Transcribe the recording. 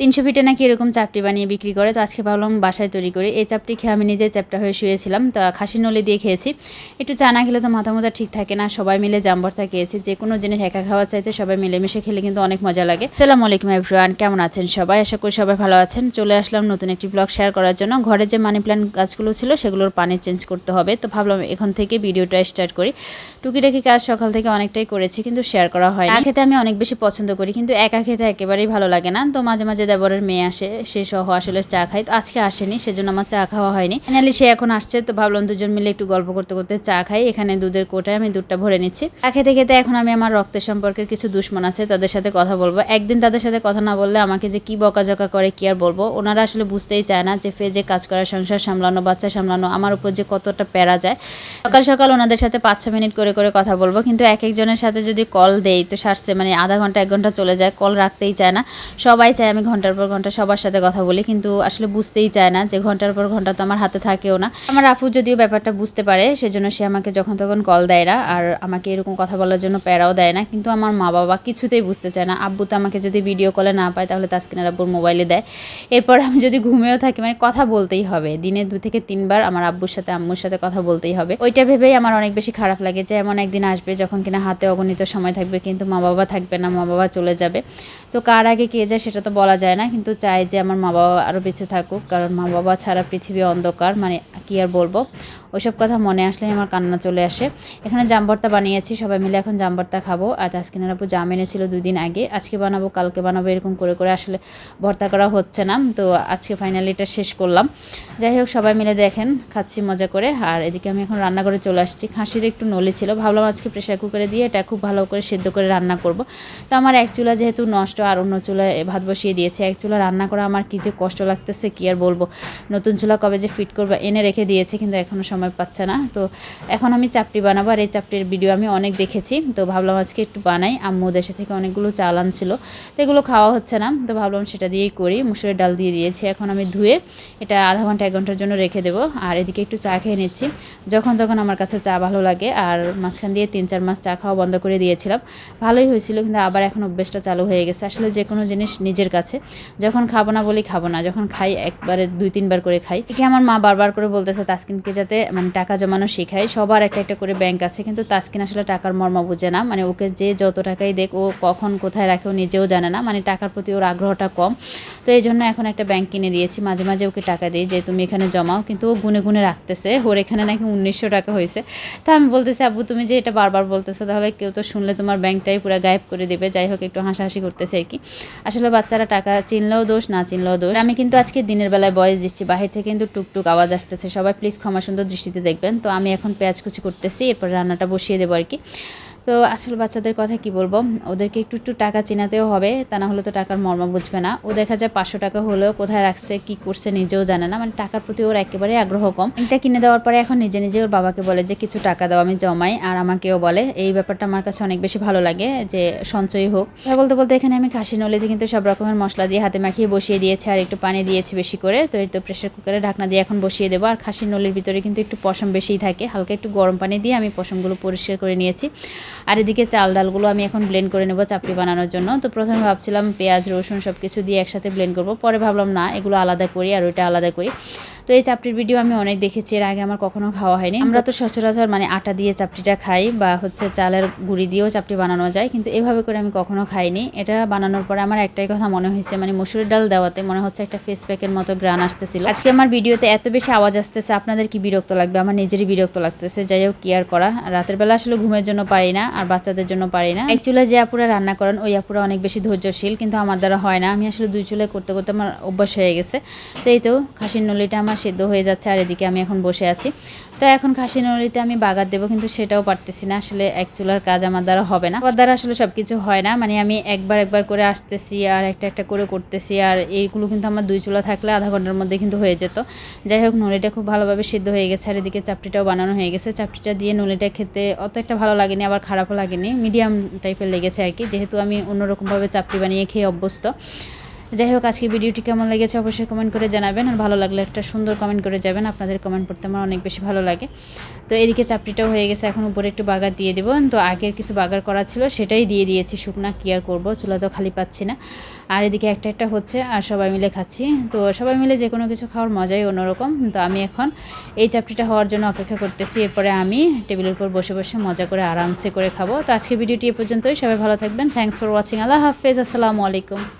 তিনশো ফিটে নাকি এরকম চাপটি বানিয়ে বিক্রি করে, তো আজকে ভাবলাম বাসায় তৈরি করি। এই চাপটি খেয়ে আমি নিজে চ্যাপটা হয়ে শুয়েছিলাম, তো খাসি নলি দিয়ে খেয়েছি। একটু চা না খেলে তো মাথা মাথা ঠিক থাকে না, সবাই মিলে জাম্বরতা খেয়েছি। যে কোনো জিনিস একা খাওয়া চাইতে সবাই মিলেমিশে খেলে কিন্তু অনেক মজা লাগে। সালাম আলাইকুম এভরিওয়ান কেমন আছেন সবাই? আশা করি সবাই ভালো আছেন। চলে আসলাম নতুন একটি ব্লগ শেয়ার করার জন্য। ঘরে যে মানি প্ল্যান্ট গাছগুলো ছিল, সেগুলোর পানি চেঞ্জ করতে হবে। তো ভাবলাম এখন থেকে ভিডিওটা স্টার্ট করি। টুকিটাকি কাজ সকাল থেকে অনেকটাই করেছি, কিন্তু শেয়ার করা হয় না খেতে আমি অনেক বেশি পছন্দ করি, কিন্তু একা খেতে একেবারেই ভালো লাগে না। তো মাঝে মাঝে দেবরের মেয়ে আসে, সে সহ আসলে চা খাই তো আজকে আসেনি, সেজন্য আমার চা খাওয়া হয়নি। ফাইনালি সে এখন আসছে, তো ভাবলাম দুজন মিলে একটু গল্প করতে করতে চা খাই। এখানে দুধের কোটায় আমি দুধটা ভরে নিচ্ছি। চা খেতে খেতে এখন আমি আমার রক্তের সম্পর্কের কিছু দুশ্মন আছে, তাদের সাথে কথা বলব। একদিন তাদের সাথে কথা না বললে আমাকে যে কি বকাঝকা করে, কি আর বলব? ওনারা আসলে বুঝতেই চায় না যে ফেজে কাজ করা, সংসার সামলানো, বাচ্চা সামলানো, আমার উপর যে কতটা প্যারা যায়। সকাল সকাল ওনাদের সাথে পাঁচ ছ মিনিট করে করে কথা বলব। কিন্তু এক একজনের সাথে যদি কল দেই, তো সারছে মানে আধা ঘণ্টা, এক ঘণ্টা চলে যায় কল রাখতেই চায় না। সবাই চায় আমি ঘণ্টার পর ঘণ্টা সবার সাথে কথা বলি, কিন্তু আসলে বুঝতেই চায় না যে ঘণ্টার পর ঘণ্টা তো আমার হাতে থাকেও না। আমার আপু যদিও ব্যাপারটা বুঝতে পারে, সেজন্য সে আমাকে যখন তখন কল দেয় না, আর আমাকে এরকম কথা বলার জন্য প্যারাও দেয় না, কিন্তু আমার মা বাবা কিছুতেই বুঝতে চায় না। আব্বু তো আমাকে যদি ভিডিও কলে না পায়, তাহলে তাস্কিনার আব্বুর মোবাইলে দেয়। এরপর আমি যদি ঘুমেও থাকি মানে কথা বলতেই হবে। দিনে দু থেকে তিনবার আমার আব্বুর সাথে, আম্মুর সাথে কথা বলতেই হবে। ওইটা ভেবেই আমার অনেক বেশি খারাপ লাগে যে এমন একদিন আসবে যখন কিনা হাতে অগণিত সময় থাকবে, কিন্তু মা বাবা থাকবে না, মা বাবা চলে যাবে। তো কার আগে কে যায় সেটা তো বলা যায় না, কিন্তু চাই যে আমার মা বাবা আরও বেঁচে থাকুক, কারণ মা বাবা ছাড়া পৃথিবী অন্ধকার মানে কি আর বলব? ওইসব কথা মনে আসলেই আমার কান্না চলে আসে। এখানে জামবর্তা বানিয়েছি, সবাই মিলে এখন জামবর্তা খাব। আর তাস্কিনার আপু জাম এনেছিল দুদিন আগে, আজকে বানাবো, কালকে বানাবো, এরকম করে করে আসলে ভর্তা করা হচ্ছে না। তো আজকে ফাইনালি এটা শেষ করলাম। যাই হোক, সবাই মিলে দেখেন, খাচ্ছি মজা করে। আর এদিকে আমি এখন রান্নাঘরে চলে আসছি। খাসির একটু নলি ছিল, ভাবলাম আজকে প্রেশার কুকারে দিয়ে এটা খুব ভালো করে সেদ্ধ করে রান্না করব। তো আমার এক চুলা যেহেতু নষ্ট, আর অন্য চুলায় ভাত বসিয়ে দিয়েছে এক চুলা রান্না করা আমার কী যে কষ্ট লাগতেছে, কি আর বলব? নতুন চুলা কবে যে ফিট করব, এনে রেখে দিয়েছে, কিন্তু এখনও সময় পাচ্ছে না। তো এখন আমি চাপটি বানাবো, আর এই চাপটির ভিডিও আমি অনেক দেখেছি। তো ভাবলাম আজকে একটু বানাই। আম্মু দেশে থেকে অনেকগুলো চাল আনছিল। তো এগুলো খাওয়া হচ্ছে না। তো ভাবলাম সেটা দিয়েই করি। মুসুরের ডাল দিয়ে দিয়েছি। এখন আমি ধুয়ে এটা আধা ঘণ্টা, এক ঘণ্টার জন্য রেখে দেবো। আর এদিকে একটু চা খেয়ে নিচ্ছি। যখন তখন আমার কাছে চা ভালো লাগে। আর মাঝখান দিয়ে তিন চার মাস চা খাওয়া বন্ধ করে দিয়েছিলাম। ভালোই হয়েছিল, কিন্তু আবার এখন অভ্যেসটা চালু হয়ে গেছে। আসলে যে কোনো জিনিস নিজের কাছে। যখন খাব না বলি খাব না, যখন খাই একবারে দুই তিনবার করে খাই। একে আমার মা বারবার করে বলতেছে, তাসকিনকে যাতে মানে টাকা জমানো শেখাই সবার একটা একটা করে ব্যাংক আছে। কিন্তু তাসকিন আসলে টাকার মর্ম বুঝে না। মানে ওকে যে যত টাকাই দেখ, ও কখন কোথায় রাখে, ও নিজেও জানে না। মানে টাকার প্রতি ওর আগ্রহটা কম। তো এই জন্য এখন একটা ব্যাংক কিনে দিয়েছি। মাঝে মাঝে ওকে টাকা দিই যে, তুমি এখানে জমাও। কিন্তু ও গুনে গুনে রাখতেছে। ওর এখানে নাকি উনিশশো টাকা হয়েছে। তা আমি বলতেছি, আব্বু, তুমি যে এটা বারবার বলতেছো, তাহলে কেউ তো শুনলে তোমার ব্যাংকটাই পুরো গায়েব করে দেবে। যাই হোক, একটু হাসাহাসি করতেছে আর কি। আসলে বাচ্চারা টাকা চিনলেও দোষ, না চিনলেও দোষ। আমি কিন্তু আজকে দিনের বেলায় বয়স দিচ্ছি, বাহির থেকে কিন্তু টুকটুক আওয়াজ আসতেছে। সবাই প্লিজ ক্ষমা সুন্দর দৃষ্টিতে দেখবেন। তো আমি এখন পেঁয়াজ কুচি করতেছি, এরপর রান্নাটা বসিয়ে দেবো আর কি। তো আসলে বাচ্চাদের কথা কি বলব? ওদেরকে একটু একটু টাকা চিনাতেও হবে, তা না হলে তো টাকার মর্ম বুঝবে না। ও দেখা যায় পাঁচশো টাকা হলেও কোথায় রাখছে, কি করছে নিজেও জানে না। মানে টাকার প্রতি ওর একেবারে আগ্রহ কম। এটা কিনে দেওয়ার পরে এখন নিজে নিজে ওর বাবাকে বলে যে, কিছু টাকা দাও, আমি জমাই। আর আমাকেও বলে, এই ব্যাপারটা আমার কাছে অনেক বেশি ভালো লাগে, যে সঞ্চয় হোক। বলতে বলতে এখানে আমি খাসি নলিতে কিন্তু সব রকমের মশলা দিয়ে হাতে মাখিয়ে বসিয়ে দিয়েছি, আর একটু পানি দিয়েছি বেশি করে। তো এই তো প্রেশার কুকারে ঢাকনা দিয়ে এখন বসিয়ে দেবো। আর খাসি নলির ভিতরে কিন্তু একটু পশম বেশিই থাকে। হালকা একটু গরম পানি দিয়ে আমি পশমগুলো পরিষ্কার করে নিয়েছি। আর এদিকে চাল ডালগুলো আমি এখন ব্লেন্ড করে নেব চাপড়ি বানানোর জন্য। তো প্রথমে ভাবছিলাম পেঁয়াজ, রসুন সব কিছু দিয়ে একসাথে ব্লেন্ড করব, পরে ভাবলাম না, এগুলো আলাদা করি আর ওইটা আলাদা করি। তো এই চাপটির ভিডিও আমি অনেক দেখেছি, এর আগে আমার কখনো খাওয়া হয়নি। আমরা তো সচরাচর মানে আটা দিয়ে চাপটিটা খাই বা হচ্ছে চালের গুঁড়ি দিয়েও চাপটি বানানো যায়, কিন্তু এভাবে করে আমি কখনো খাইনি। এটা বানানোর পরে আমার একটাই কথা মনে হয়েছে মানে মুসুরির ডাল দেওয়াতে মনে হচ্ছে একটা ফেস প্যাকের মতো গ্রান আসতেছিল। আজকে আমার ভিডিওতে এত বেশি আওয়াজ আসতেছে, আপনাদের কি বিরক্ত লাগবে? আমার নিজেরই বিরক্ত লাগতেছে, যাই হোক কেয়ার করা? রাতের বেলা আসলে ঘুমের জন্য পারি না, আর বাচ্চাদের জন্য পারি না। এক যে আপুরা রান্না করেন, ওই আপুরা অনেক বেশি ধৈর্যশীল, কিন্তু আমার দ্বারা হয় না। আমি আসলে দুই চুলে করতে করতে আমার অভ্যাস হয়ে গেছে। তো এই তো, খাসির নলিটা আমার সেদ্ধ হয়ে যাচ্ছে আর এদিকে আমি এখন বসে আছি। তো এখন খাসি নলিতে আমি বাগার দেবো, কিন্তু সেটাও পারতেছি না। আসলে এক চুলার কাজ আমার দ্বারা হবে না। আমার দ্বারা আসলে সব কিছু হয় না। মানে আমি একবার একবার করে আসতেছি আর একটা একটা করে করতেছি। আর এইগুলো কিন্তু আমার দুই চুলা থাকলে আধা ঘণ্টার মধ্যে কিন্তু হয়ে যেত। যাই হোক, নলিটা খুব ভালোভাবে সিদ্ধ হয়ে গেছে। আর এদিকে চাপটিটাও বানানো হয়ে গেছে। চাপটিটা দিয়ে নলিটা খেতে অত একটা ভালো লাগেনি, আবার খারাপও লাগেনি। মিডিয়াম টাইপের লেগেছে আর কি। যেহেতু আমি অন্যরকমভাবে চাপটি বানিয়ে খেয়ে অভ্যস্ত। যাই হোক আজকে ভিডিওটি কেমন লেগেছে অবশ্যই কমেন্ট করে জানাবেন আর ভালো লাগলে একটা সুন্দর কমেন্ট করে যাবেন। আপনাদের কমেন্ট পড়তে আমার অনেক বেশি ভালো লাগে। তো এদিকে চাপড়িটাও হয়ে গেছে, এখন উপরে একটু বাগার দিয়ে দেবো। তো আগের কিছু বাগার করা ছিল, সেটাই দিয়ে দিয়েছি। শুকনা কি আর করব, চুলা তো খালি পাচ্ছি না। আর এদিকে একটা একটা হচ্ছে, আর সবাই মিলে খাচ্ছি। তো সবাই মিলে যে কোনো কিছু খাওয়ার মজাই অন্যরকম। তো আমি এখন এই চাপটিটা হওয়ার জন্য অপেক্ষা করতেছি। এরপরে আমি টেবিলের উপর বসে বসে মজা করে আরামসে করে খাব। তো আজকে ভিডিওটি এ পর্যন্তই। সবাই ভালো থাকবেন। থ্যাংকস ফর ওয়াচিং আল্লাহ হাফেজ। আসসালামু আলাইকুম।